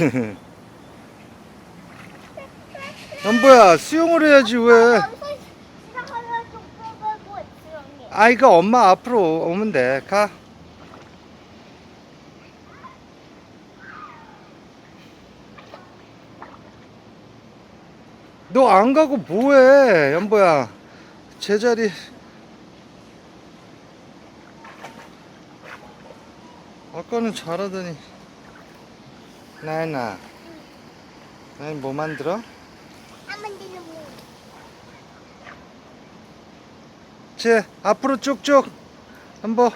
연보야 수영을 해야지 왜. 아이가 엄마 앞으로 오면 돼 가. 너 안 가고 뭐해 연보야? 제자리. 아까는 잘하더니 나연아 나연 뭐 만들어? 한번 뒤는 뭐? 제 앞으로 쭉쭉 한번